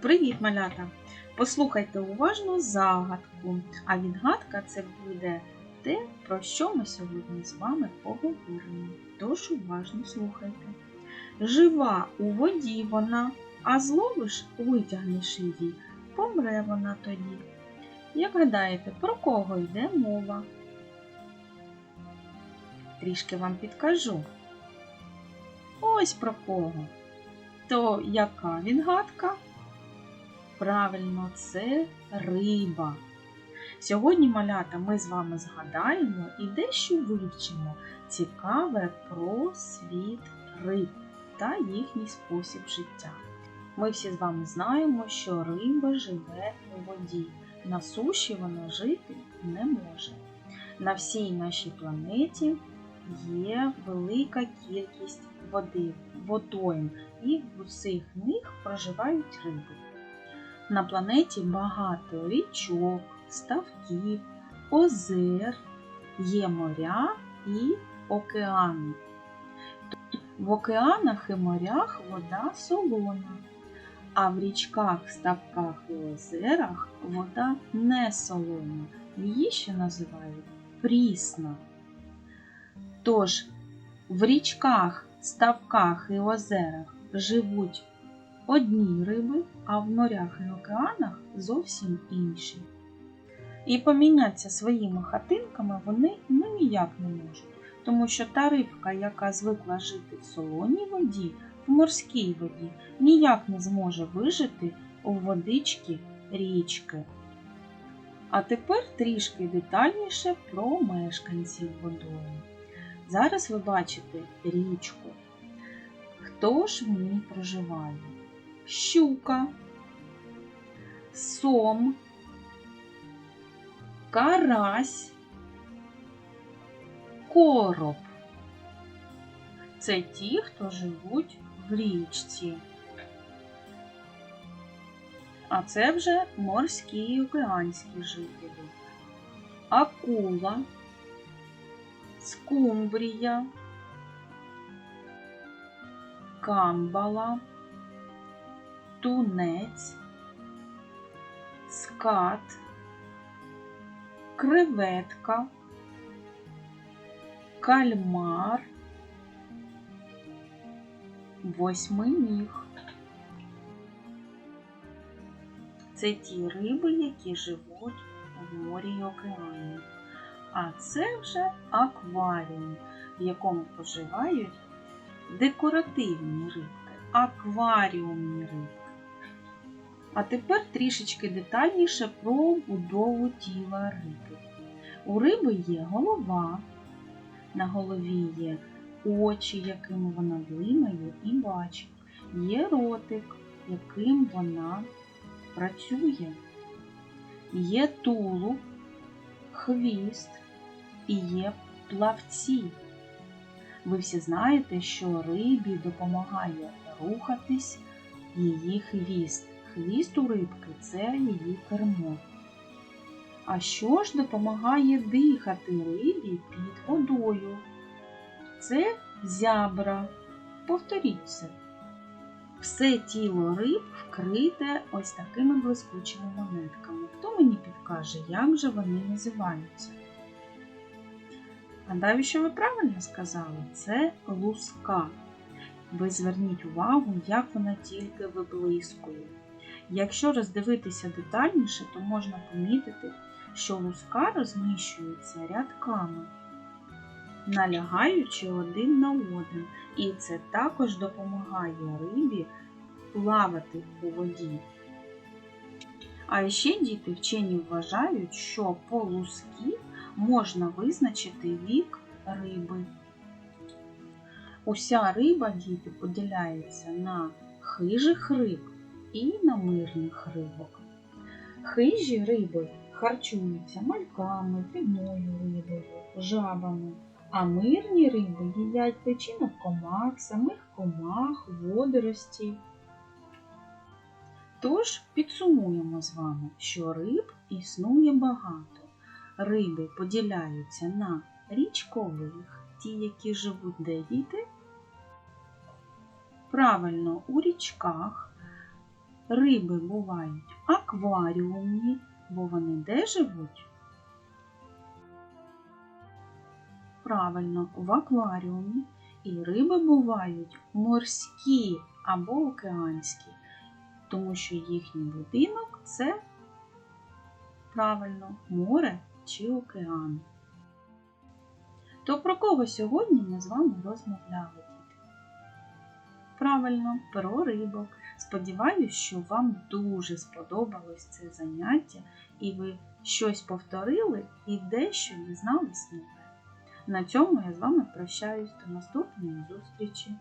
Привіт, малята! Послухайте уважно загадку. А відгадка це буде те, про що ми сьогодні з вами поговоримо. Тож уважно слухайте. Жива у воді вона, а зловиш, витягнеш її, помре вона тоді. Як гадаєте, про кого йде мова? Трішки вам підкажу. Ось про кого. То яка відгадка? Правильно, це риба. Сьогодні, малята, ми з вами згадаємо і дещо вивчимо цікаве про світ риб та їхній спосіб життя. Ми всі з вами знаємо, що риба живе у воді. На суші вона жити не може. На всій нашій планеті є велика кількість води, водойм, і в усіх них проживають риби. На планеті багато річок, ставків, озер, є моря і океани. В океанах і морях вода солона, а в річках, ставках і озерах вода не солона. Її ще називають прісна. Тож в річках, ставках і озерах живуть одні риби, а в морях і океанах зовсім інші. І помінятися своїми хатинками вони ну, ніяк не можуть, тому що та рибка, яка звикла жити в солоній воді, в морській воді, ніяк не зможе вижити у водички річки. А тепер трішки детальніше про мешканців водою. Зараз ви бачите річку. Хто ж в ній проживає? Щука, сом, карась, короб. Це ті, хто живуть в річці. А це вже морські і океанські жителі. Акула, скумбрія, камбала, тунець, скат, креветка, кальмар, восьминіг. Це ті риби, які живуть в морі й океані. А це вже акваріум, в якому проживають декоративні рибки, акваріумні рибки. А тепер трішечки детальніше про будову тіла риби. У риби є голова, на голові є очі, якими вона блимає і бачить, є ротик, яким вона працює, є тулуб, хвіст і є плавці. Ви всі знаєте, що рибі допомагає рухатись її хвіст. Хвіст у рибки це її кермо. А що ж допомагає дихати рибі під водою? Це зябра. Повторіть це. Все тіло риб вкрите ось такими блискучими монетками. Хто мені підкаже, як же вони називаються? Гадаю, що ви правильно сказали, це луска. Ви зверніть увагу, як вона тільки виблискує. Якщо роздивитися детальніше, то можна помітити, що луска розміщується рядками, налягаючи один на один, і це також допомагає рибі плавати у воді. А ще діти вчені вважають, що по лускі можна визначити вік риби. Уся риба діти поділяється на хижих риб і на мирних рибок. Хижі риби харчуються мальками, дрібною рибою, жабами, а мирні риби їдять печінок комах, самих комах, водоростей. Тож підсумуємо з вами, що риб існує багато. Риби поділяються на річкових, ті, які живуть де діти. Правильно, у річках, риби бувають акваріумні, бо вони де живуть? Правильно, в акваріумі. І риби бувають морські або океанські, тому що їхній будинок це правильно море чи океан. То про кого сьогодні ми з вами розмовляли? Правильно, про рибок. Сподіваюсь, що вам дуже сподобалось це заняття, і ви щось повторили і дещо дізнались нове. На цьому я з вами прощаюсь до наступної зустрічі.